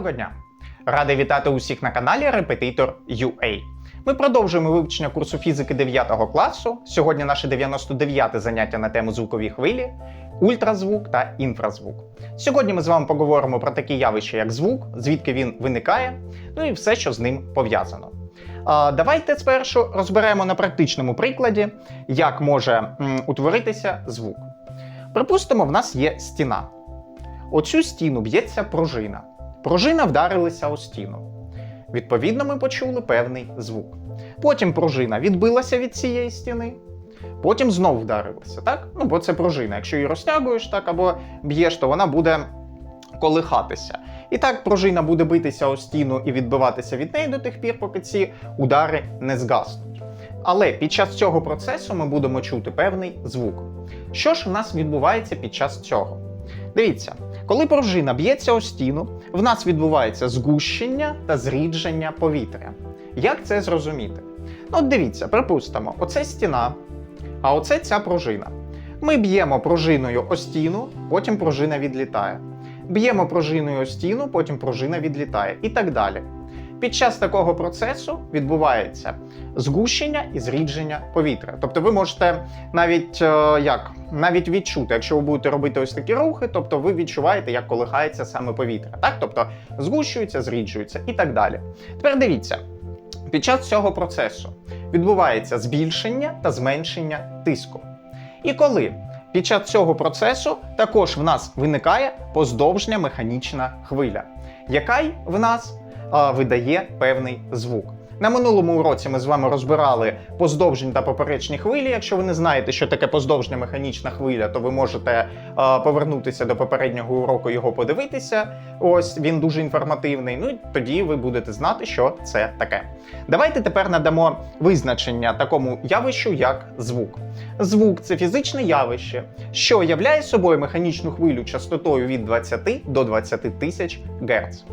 Доброго дня! Радий вітати усіх на каналі Репетитор UA. Ми продовжуємо вивчення курсу фізики 9 класу. Сьогодні наше 99 заняття на тему звукові хвилі, ультразвук та інфразвук. Сьогодні ми з вами поговоримо про такі явища, як звук, звідки він виникає, ну і все, що з ним пов'язано. Давайте спершу розберемо на практичному прикладі, як може утворитися звук. Припустимо, в нас є стіна. Оцю стіну б'ється пружина. Пружина вдарилася у стіну. Відповідно, ми почули певний звук. Потім пружина відбилася від цієї стіни, потім знов вдарилася, так? Ну, бо це пружина. Якщо її розтягуєш так або б'єш, то вона буде колихатися. І так пружина буде битися о стіну і відбиватися від неї до тих пір, поки ці удари не згаснуть. Але під час цього процесу ми будемо чути певний звук. Що ж у нас відбувається під час цього? Дивіться, коли пружина б'ється у стіну, в нас відбувається згущення та зрідження повітря. Як це зрозуміти? Ну, от дивіться, припустимо, оце стіна, а оце ця пружина. Ми б'ємо пружиною о стіну, потім пружина відлітає. Б'ємо пружиною о стіну, потім пружина відлітає і так далі. Під час такого процесу відбувається згущення і зрідження повітря. Тобто ви можете навіть е, як навіть відчути, якщо ви будете робити ось такі рухи, тобто ви відчуваєте, як колихається саме повітря. Так, тобто згущується, зріджується і так далі. Тепер дивіться, під час цього процесу відбувається збільшення та зменшення тиску. І коли під час цього процесу також в нас виникає поздовжня механічна хвиля, яка й в нас видає певний звук. На минулому уроці ми з вами розбирали поздовжні та поперечні хвилі. Якщо ви не знаєте, що таке поздовжня механічна хвиля, то ви можете а, повернутися до попереднього уроку його подивитися. Ось він дуже інформативний. Ну і тоді ви будете знати, що це таке. Давайте тепер надамо визначення такому явищу, як звук. Звук це фізичне явище, що являє собою механічну хвилю частотою від 20 до 20 тисяч Гц.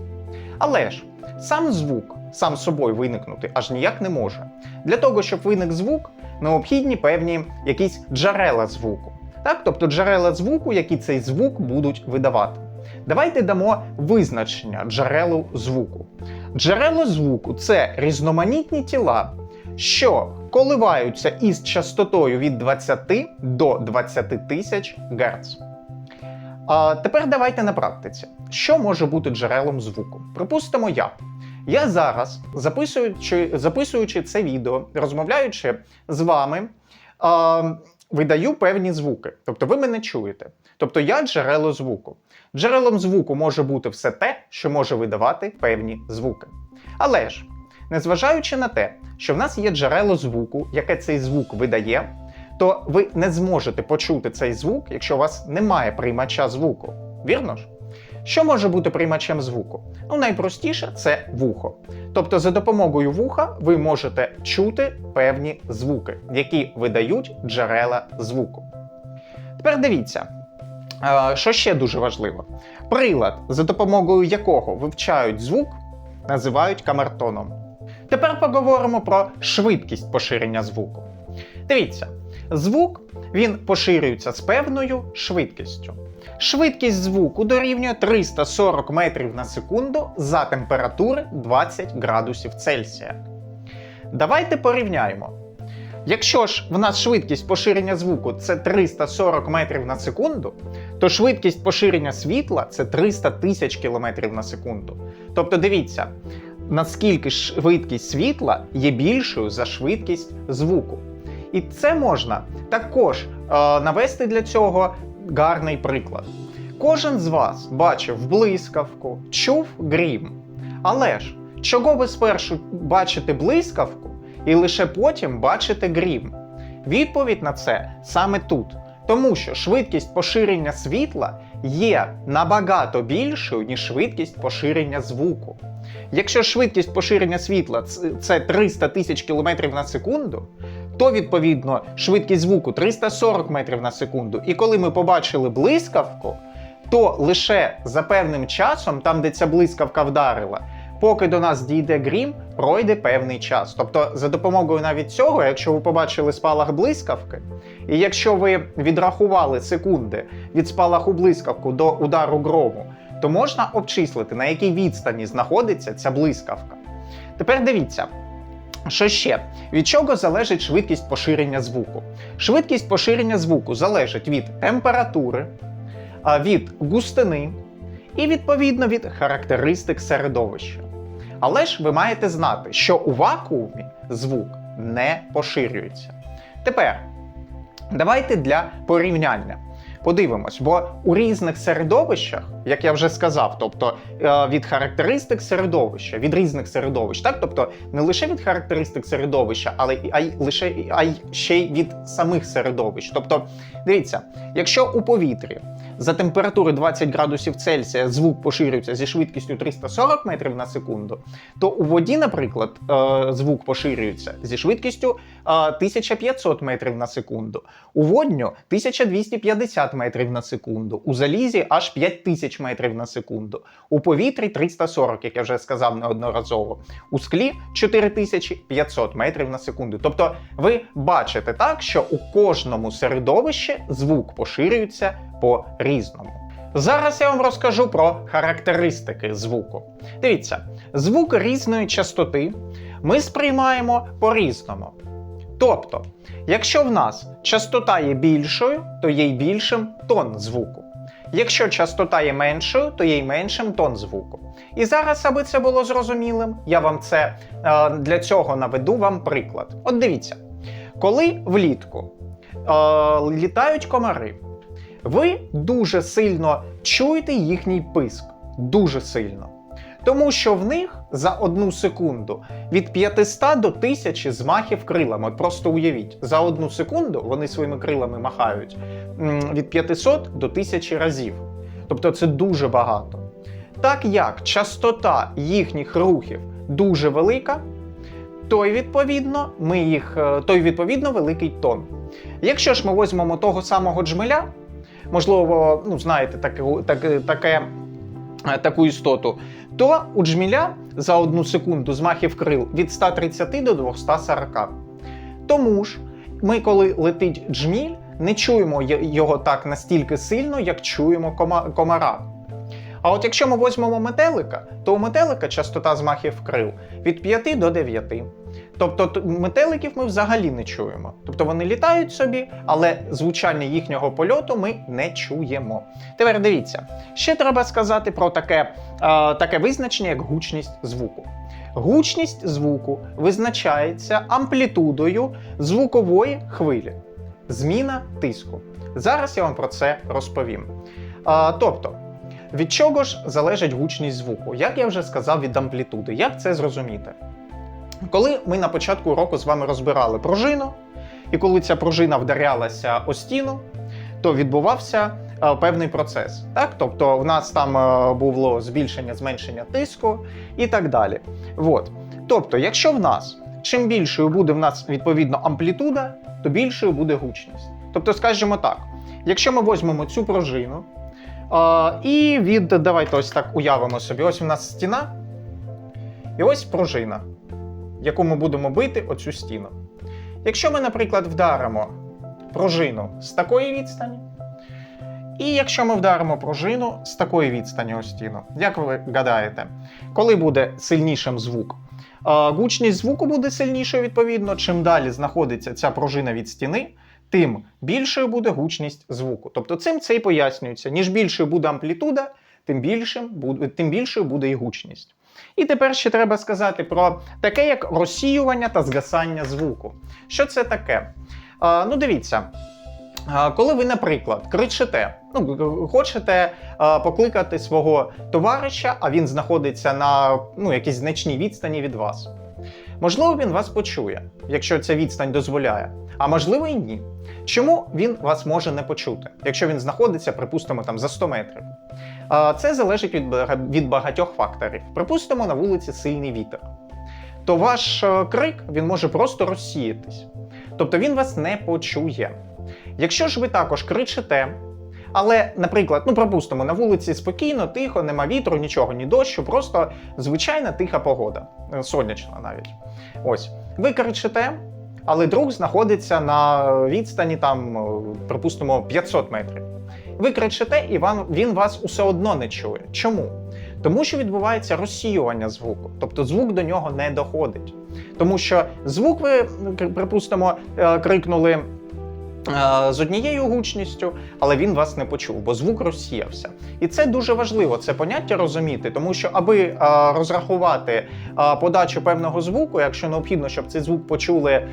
Але ж сам звук сам собою виникнути аж ніяк не може. Для того, щоб виник звук, необхідні певні якісь джерела звуку. Так, тобто джерела звуку, які цей звук будуть видавати. Давайте дамо визначення джерелу звуку. Джерело звуку це різноманітні тіла, що коливаються із частотою від 20 до 20 тисяч Гц. А тепер давайте на практиці. Що може бути джерелом звуку? Припустимо, я. Я зараз, записуючи, записуючи це відео, розмовляючи з вами, а, видаю певні звуки. Тобто ви мене чуєте. Тобто я джерело звуку. Джерелом звуку може бути все те, що може видавати певні звуки. Але ж, незважаючи на те, що в нас є джерело звуку, яке цей звук видає, то ви не зможете почути цей звук, якщо у вас немає приймача звуку. Вірно ж? Що може бути приймачем звуку? Ну, найпростіше це вухо. Тобто, за допомогою вуха ви можете чути певні звуки, які видають джерела звуку. Тепер дивіться, е, що ще дуже важливо: прилад, за допомогою якого вивчають звук, називають камертоном. Тепер поговоримо про швидкість поширення звуку. Дивіться, звук він поширюється з певною швидкістю. Швидкість звуку дорівнює 340 метрів на секунду за температури 20 градусів Цельсія. Давайте порівняємо. Якщо ж в нас швидкість поширення звуку це 340 метрів на секунду, то швидкість поширення світла це 300 тисяч кілометрів на секунду. Тобто дивіться, наскільки швидкість світла є більшою за швидкість звуку. І це можна також е, навести для цього гарний приклад. Кожен з вас бачив блискавку, чув грім. Але ж, чого ви спершу бачите блискавку і лише потім бачите грім? Відповідь на це саме тут. Тому що швидкість поширення світла є набагато більшою, ніж швидкість поширення звуку. Якщо швидкість поширення світла це 300 тисяч кілометрів на секунду, то відповідно швидкість звуку 340 метрів на секунду. І коли ми побачили блискавку, то лише за певним часом, там де ця блискавка вдарила, поки до нас дійде грім, пройде певний час. Тобто, за допомогою навіть цього, якщо ви побачили спалах блискавки, і якщо ви відрахували секунди від спалаху блискавку до удару грому, то можна обчислити, на якій відстані знаходиться ця блискавка. Тепер дивіться. Що ще? Від чого залежить швидкість поширення звуку? Швидкість поширення звуку залежить від температури, від густини і відповідно від характеристик середовища. Але ж ви маєте знати, що у вакуумі звук не поширюється. Тепер давайте для порівняння подивимось, бо у різних середовищах, як я вже сказав, тобто е, від характеристик середовища, від різних середовищ, так тобто не лише від характеристик середовища, але а й лише а й ще й від самих середовищ. Тобто, дивіться, якщо у повітрі за температури 20 градусів Цельсія звук поширюється зі швидкістю 340 метрів на секунду, то у воді, наприклад, е, звук поширюється зі швидкістю е, 1500 метрів на секунду, у водню 1250 метрів на секунду, у залізі аж 5000 метрів на секунду, у повітрі 340, як я вже сказав неодноразово, у склі 4500 метрів на секунду. Тобто ви бачите так, що у кожному середовищі звук поширюється по-різному. Зараз я вам розкажу про характеристики звуку. Дивіться, звук різної частоти ми сприймаємо по-різному. Тобто, якщо в нас частота є більшою, то є й більшим тон звуку. Якщо частота є меншою, то є й меншим тон звуку. І зараз, аби це було зрозумілим, я вам це е, для цього наведу вам приклад. От дивіться, коли влітку е, літають комари, ви дуже сильно чуєте їхній писк. Дуже сильно. Тому що в них за одну секунду від 500 до 1000 змахів крилами. Просто уявіть, за одну секунду вони своїми крилами махають від 500 до 1000 разів. Тобто це дуже багато. Так як частота їхніх рухів дуже велика, то й відповідно ми їх, е, то й відповідно великий тон. Якщо ж ми візьмемо того самого джмеля, можливо, ну знаєте, таке, таке, таке, таку істоту, то у джміля за одну секунду змахів крил від 130 до 240. Тому ж ми, коли летить джміль, не чуємо його так настільки сильно, як чуємо комара. А от якщо ми візьмемо метелика, то у метелика частота змахів крил від 5 до 9. Тобто метеликів ми взагалі не чуємо. Тобто вони літають собі, але звучання їхнього польоту ми не чуємо. Тепер дивіться, ще треба сказати про таке, е, таке визначення, як гучність звуку. Гучність звуку визначається амплітудою звукової хвилі. Зміна тиску. Зараз я вам про це розповім. А, тобто, від чого ж залежить гучність звуку? Як я вже сказав, від амплітуди. Як це зрозуміти? Коли ми на початку року з вами розбирали пружину, і коли ця пружина вдарялася о стіну, то відбувався е, певний процес. Так? Тобто в нас там е, було збільшення, зменшення тиску і так далі. От. Тобто, якщо в нас чим більшою буде в нас відповідно амплітуда, то більшою буде гучність. Тобто, скажімо так, якщо ми візьмемо цю пружину, е, і від давайте ось так уявимо собі, ось у нас стіна, і ось пружина, яку ми будемо бити оцю стіну. Якщо ми, наприклад, вдаримо пружину з такої відстані, і якщо ми вдаримо пружину з такої відстані о стіну, як ви гадаєте, коли буде сильнішим звук? Гучність звуку буде сильнішою, відповідно, чим далі знаходиться ця пружина від стіни, тим більшою буде гучність звуку. Тобто цим це і пояснюється. Ніж більшою буде амплітуда, тим, більшим тим більшою буде і гучність. І тепер ще треба сказати про таке, як розсіювання та згасання звуку. Що це таке? Е, ну, дивіться. Коли ви, наприклад, кричите, ну, хочете е, покликати свого товариша, а він знаходиться на ну, якійсь значній відстані від вас. Можливо, він вас почує, якщо ця відстань дозволяє, а можливо і ні. Чому він вас може не почути, якщо він знаходиться, припустимо, там за 100 метрів? Це залежить від багатьох факторів. Припустимо, на вулиці сильний вітер. То ваш е, крик він може просто розсіятись. Тобто він вас не почує. Якщо ж ви також кричите, але, наприклад, ну припустимо, на вулиці спокійно, тихо, нема вітру, нічого, ні дощу, просто звичайна тиха погода, е, сонячна навіть. Ось, ви кричите, але друг знаходиться на відстані там, е, припустимо, 500 метрів. ви кричите, і вам він вас усе одно не чує. Чому? Тому що відбувається розсіювання звуку, тобто звук до нього не доходить. Тому що звук ви, припустимо, е, крикнули з однією гучністю, але він вас не почув, бо звук розсіявся. І це дуже важливо, це поняття розуміти, тому що аби е, розрахувати е, подачу певного звуку, якщо необхідно, щоб цей звук почули,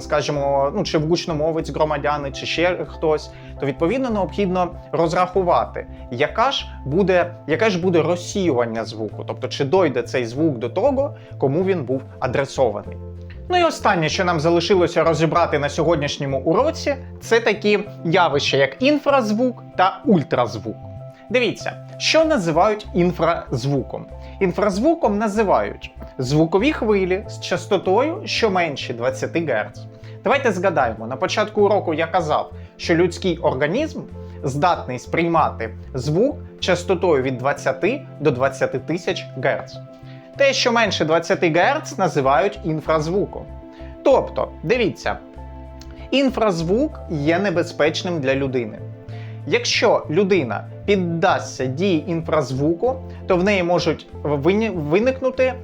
скажімо, ну чи гучномовець громадяни, чи ще хтось, то відповідно необхідно розрахувати, яка ж буде, яке ж буде розсіювання звуку, тобто чи дойде цей звук до того, кому він був адресований. Ну і останнє, що нам залишилося розібрати на сьогоднішньому уроці, це такі явища, як інфразвук та ультразвук. Дивіться, що називають інфразвуком. Інфразвуком називають звукові хвилі з частотою, що менше 20 Гц. Давайте згадаємо, на початку уроку я казав, що людський організм здатний сприймати звук частотою від 20 до 20 тисяч Гц. Те, що менше 20 Гц, називають інфразвуком. Тобто, дивіться, інфразвук є небезпечним для людини. Якщо людина піддасться дії інфразвуку, то в неї можуть виникнути е,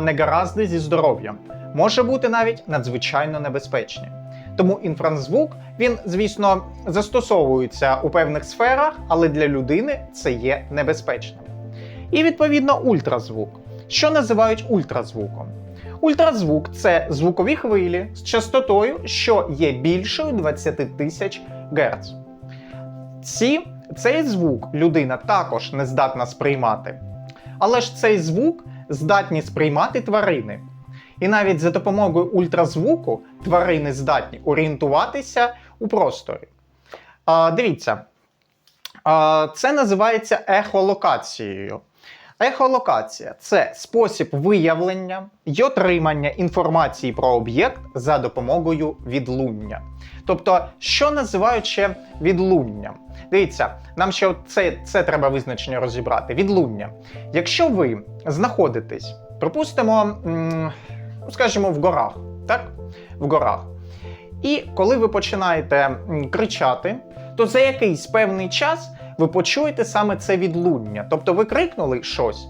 негаразди зі здоров'ям. Може бути навіть надзвичайно небезпечні. Тому інфразвук, він, звісно, застосовується у певних сферах, але для людини це є небезпечним. І відповідно ультразвук. Що називають ультразвуком? Ультразвук це звукові хвилі з частотою, що є більшою 20 тисяч Гц. Ці, цей звук людина також не здатна сприймати. Але ж цей звук здатні сприймати тварини. І навіть за допомогою ультразвуку тварини здатні орієнтуватися у просторі. А, дивіться, а, це називається ехолокацією. Ехолокація це спосіб виявлення й отримання інформації про об'єкт за допомогою відлуння. Тобто, що називають ще відлунням? Дивіться, нам ще це, це треба визначення розібрати. Відлуння. Якщо ви знаходитесь, припустимо, ну, скажімо, в горах, так? В горах. І коли ви починаєте кричати, то за якийсь певний час ви почуєте саме це відлуння. Тобто ви крикнули щось,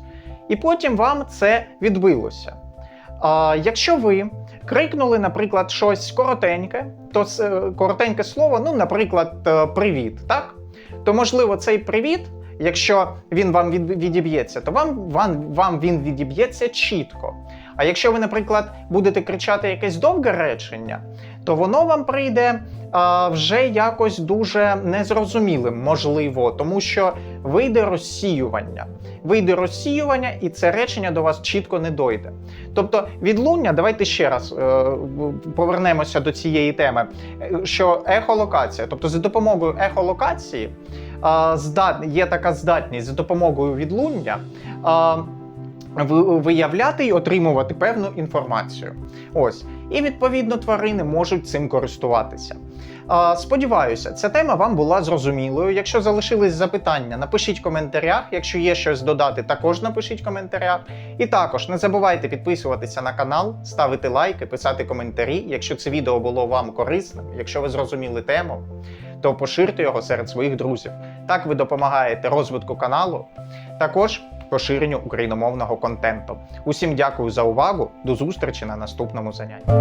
і потім вам це відбилося. А, якщо ви крикнули, наприклад, щось коротеньке, то е, коротеньке слово, ну, наприклад, е, привіт, так? То можливо цей привіт, якщо він вам від- відіб'ється, то вам, вам, вам він відіб'ється чітко. А якщо ви, наприклад, будете кричати якесь довге речення, то воно вам прийде а, вже якось дуже незрозумілим, можливо, тому що вийде розсіювання. Вийде розсіювання, і це речення до вас чітко не дойде. Тобто, відлуння, давайте ще раз е, повернемося до цієї теми, е, що ехолокація, тобто за допомогою ехолокації а, здат, є така здатність за допомогою відлуння. Ви- виявляти і отримувати певну інформацію. Ось. І відповідно тварини можуть цим користуватися. Сподіваюся, ця тема вам була зрозумілою. Якщо залишились запитання, напишіть в коментарях. Якщо є щось додати, також напишіть в коментарях. І також не забувайте підписуватися на канал, ставити лайки, писати коментарі. Якщо це відео було вам корисним, якщо ви зрозуміли тему, то поширте його серед своїх друзів. Так ви допомагаєте розвитку каналу. Також поширенню україномовного контенту. Усім дякую за увагу. До зустрічі на наступному занятті.